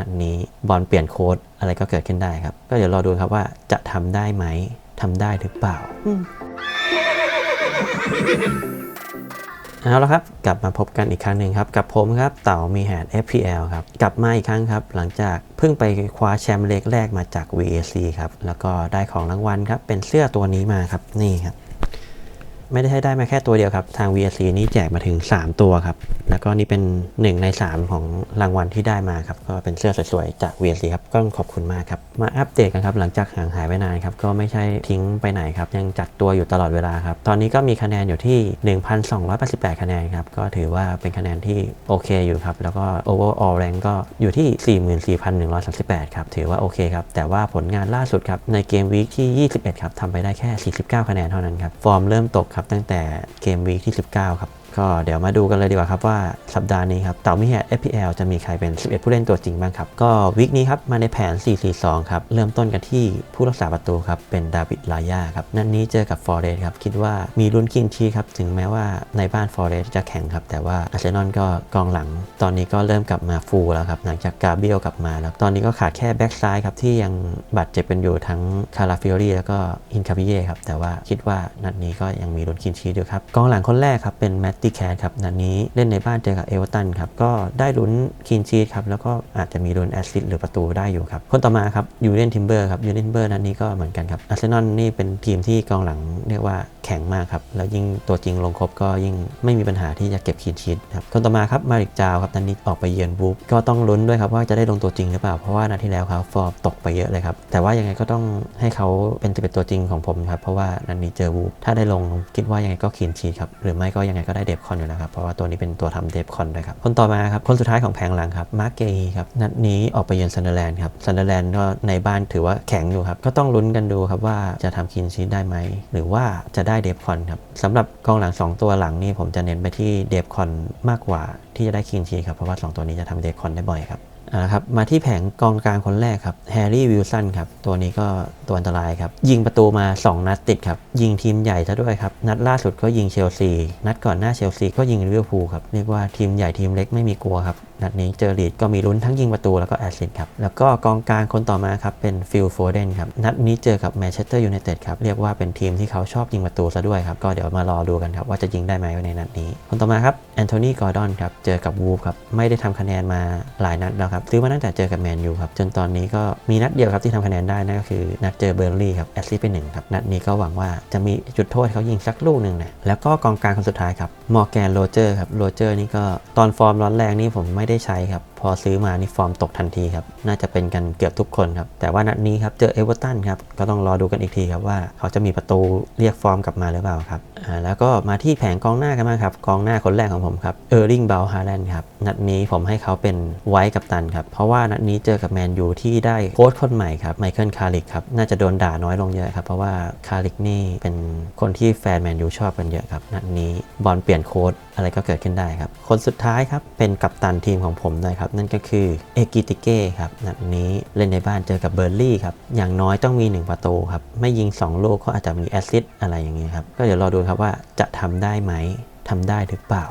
นัดนี้บอลเปลี่ยนโค้ดอะไรก็เกิดขึ้นได้ครับ ก็เดี๋ยวรอดูครับว่าจะทำได้ไหมทำได้หรือเปล่าเอาละครับ กลับมาพบกันอีกครั้งหนึ่งครับ กับผมครับ เต่ามีแฮด FPL ครับ กลับมาอีกครั้งครับ หลังจากเพิ่งไปคว้าแชมป์เล็กแรกมาจาก VAC ครับ แล้วก็ได้ของรางวัลครับ เป็นเสื้อตัวนี้มาครับ นี่ครับ ไม่ได้ให้ได้มาแค่ตัวเดียวครับ ทาง VSC นี่แจกมาถึง 3 ตัวครับ แล้วก็นี่เป็น 1 ใน 3 ของรางวัลที่ได้มาครับ ก็เป็นเสื้อสวยๆจาก VSC ครับ ก็ขอบคุณมากครับ มาอัปเดตกันครับหลังจากห่างหายไปนานครับก็ไม่ใช่ทิ้งไปไหนครับยังจัดตัวอยู่ตลอดเวลาครับตอนนี้ก็มีคะแนนอยู่ที่ 1,288 คะแนนครับก็ถือว่าเป็นคะแนนที่โอเคอยู่ครับแล้วก็ overall rank ก็อยู่ที่ 44,138 ครับถือว่าโอเคครับแต่ว่าผลงานล่าสุดครับในเกมวีคที่ 21 ครับทำไปได้แค่ 49 คะแนนเท่านั้นครับฟอร์มเริ่มตกครับตั้งแต่เกมวีคที่ 19 ครับก็เดี๋ยวมาดูกันเลยดีกว่าครับว่าสัปดาห์นี้ครับเต่ามิแฮด FPL จะมีใครเป็น 11 ผู้เล่นตัวจริงบ้างครับ ก็วิกนี้ครับมาในแผน 4-4-2 ครับ เริ่มต้นกันที่ผู้รักษาประตูครับ เป็นดาวิดลายาครับ นัดนนี้เจอกับฟอร์เรสครับ คิดว่ามีลุ้นคินชีครับ ถึงแม้ว่าในบ้านฟอร์เรสจะแข่งครับ แต่ว่าอาร์เซนอลก็กองหลัง ตอนนี้ก็เริ่มกลับมาฟูลแล้วครับ หลังจากกาเบียลกลับมาแล้วตอนนี้ก็ขาดแค่แบ็กซ้ายครับที่ยังบาดเจ็บกันอยู่ทั้งคาราฟิโอรีแล้วก็อินคาบิเย่ครับแต่ว่าคิดว่านัดนี้ก็ยังมีลุ้นคินชีอยู่ครับกองหลังคนแรกครับเป็นแมตตี้แคทครับนัดนี้เล่นในบ้านเจอกับเอเวอร์ตันครับก็ได้ลุ้นคินชีครับแล้วก็อาจจะมีลุ้นแอสซิสต์หรือประตูได้อยู่ครับคนต่อมาครับยูเรนทิมเบอร์ครับยูเรนทิมเบอร์นัดนี้ก็เหมือนกันครับอาร์เซนอลนี่เป็นทีมที่กองหลังเรียกว่าแข็งมากครับแล้วยิ่งตัวจริงลงครบก็ยิ่งไม่มีปัญหาที่จะเก็บคินชีครับคนต่อมาครับมาริกจาวครับนัดนี้ออกไปเยือนบูฟก็ต้องลุ้นด้วยครับว่าจะได้ลงตัวจริงหรือเปล่าเพราะว่านัดที่แล้วครับฟอร์มตกไปเยอะเลยครับแต่ว่ายังไงก็ต้องให้เขาเป็นตัวจริงของผมครับเพราะว่านัดนี้เจอบูฟถ้าได้ลงคิดว่ายังไงก็คินชีครับหรือไม่ก็ยังไงก็ได้ดฟคอนอยู่นะครับ เพราะว่าตัวนี้เป็นตัวทำเดฟคอนด้วยครับ คนต่อมาครับ คนสุดท้ายของแผงหลังครับ มาร์เกย์ครับ นัดนี้ออกไปเยือนซันเดอร์แลนด์ครับ ซันเดอร์แลนด์ก็ในบ้านถือว่าแข็งอยู่ครับ ก็ต้องลุ้นกันดูครับว่าจะทำคินชีได้ไหม หรือว่าจะได้เดฟคอนครับสำหรับกองหลัง 2 ตัวหลังนี่ผมจะเน้นไปที่เดฟคอนมากกว่าที่จะได้คินชีครับ เพราะว่า 2 ตัวนี้จะทำเดฟคอนได้บ่อยครับ อ่าครับมาที่แผงกองกลางคนแรกครับแฮร์รี่วิลสันครับตัวนี้ก็ตัวอันตรายครับ ยิงประตูมา 2 นัดติดครับ ยิงทีมใหญ่ซะด้วยครับ นัดล่าสุดก็ยิงเชลซี นัดก่อนหน้าเชลซีก็ยิงลิเวอร์พูลครับ เรียกว่าทีมใหญ่ทีมเล็กไม่มีกลัวครับ นัดนี้เจอลีดก็มีลุ้นทั้งยิงประตูแล้วก็แอสซิสต์ครับ แล้วก็กองกลางคนต่อมาครับเป็นฟิลโฟเดนครับ นัดนี้เจอกับแมนเชสเตอร์ยูไนเต็ดครับ เรียกว่าเป็นทีมที่เขาชอบยิงประตูซะด้วยครับ ก็เดี๋ยวมารอดูกันครับว่าจะยิงได้ไหมในนัดนี้ คนต่อมาครับแอนโทนีกอร์ดอนครับ เจอกับวูฟครับ ไม่ได้ทำคะแนนมาหลายนัดแล้วครับ ซื้อมาตั้งแต่เจอกับแมนยูครับ จนตอนนี้ก็มีนัดเดียวครับที่ทำคะแนนได้นั่นก็คือนัดเจอเบอร์ลี่ครับ แอสซิสต์ไปหนึ่งครับ นัดนี้ก็หวังว่าจะมีจุดโทษเขายิงสักลูกหนึ่งนะแล้วก็กองกลางคนสุดท้ายครับมอร์แกนโรเจอร์ครับโรเจอร์นี่ก็ตอนฟอร์มร้อนแรงนี่ผมไม่ได้ใช้ครับ พอซื้อมานี่ฟอร์มตกทันทีครับ น่าจะเป็นกันเกือบทุกคนครับ แต่ว่านัดนี้ครับเจอเอเวอร์ตันครับ ก็ต้องรอดูกันอีกทีครับว่าเขาจะมีประตูเรียกฟอร์มกลับมาหรือเปล่าครับ อ่าแล้วก็มาที่แผงกองหน้ากันบ้างครับ กองหน้าคนแรกของผมครับ เออร์ลิงเบลฮาแลนด์ครับ นัดนี้ผมให้เขาเป็นไว้กับตันครับ เพราะว่านัดนี้เจอกับแมนยูที่ได้โค้ชคนใหม่ครับ ไมเคิลคาริกครับ น่าจะโดนด่าน้อยลงเยอะครับ เพราะว่าคาริกนี่เป็นคนที่แฟนแมนยูชอบกันเยอะครับ นัดนี้บอลเปลี่ยนโค้ชอะไรก็เกิดขึ้นได้ครับ คนสุดท้ายครับเป็นกัปตันทีมของผมนะครับนั่นก็คือเอกิติเก้ครับนัดนี้เล่นในบ้านเจอกับเบอร์ลี่ครับ อย่างน้อยต้องมี 1 ประตูครับ ไม่ยิง 2 ลูกก็อาจจะมีแอสซิสอะไรอย่างเงี้ยครับ ก็เดี๋ยวรอดูครับว่าจะทำได้ไหมทำได้หรือเปล่า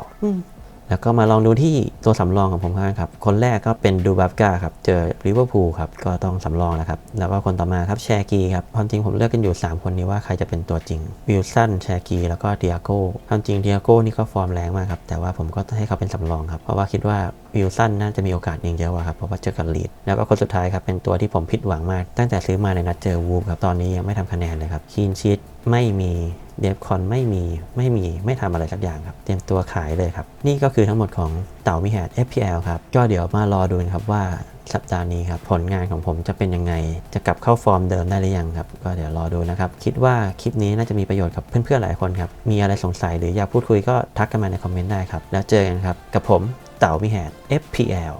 แล้วก็มาลองดูที่ตัวสำรองของผมกันครับ คนแรกก็เป็นดูบับกาครับ เจอลิเวอร์พูลครับ ก็ต้องสำรองแล้วครับ แล้วก็คนต่อมาครับแชกีครับความจริงผมเลือกกันอยู่ 3 คนนี้ว่าใครจะเป็นตัวจริง วิลสัน แชกี แล้วก็เดียโก้ความจริงเดียโก้นี่ก็ฟอร์มแรงมากครับ แต่ว่าผมก็ให้เขาเป็นสำรองครับ เพราะว่าคิดว่าวิลสันน่าจะมีโอกาสยิงเยอะกว่าครับ เพราะว่าเจอกับลีด แล้วก็คนสุดท้ายครับ เป็นตัวที่ผมผิดหวังมาก ตั้งแต่ซื้อมาในนัดเจอวูฟครับ ตอนนี้ยังไม่ทำคะแนนเลยครับคีนชีตไม่มี เดฟคอนไม่มีไม่มีไม่ทำอะไรสักอย่างครับ เตรียมตัวขายเลยครับ นี่ก็คือทั้งหมดของเต่ามิแฮด FPL ครับ ก็เดี๋ยวมารอดูนครับว่าสัปดาห์นี้ครับ ผลงานของผมจะเป็นยังไง จะกลับเข้าฟอร์มเดิมได้หรือยังครับ ก็เดี๋ยวรอดูนะครับ คิดว่าคลิปนี้น่าจะมีประโยชน์กับเพื่อนๆหลายคนครับ มีอะไรสงสัยหรืออยากพูดคุยก็ทักกันมาในคอมเมนต์ได้ครับ แล้วเจอกันครับ กับผมเต่ามิแฮด FPL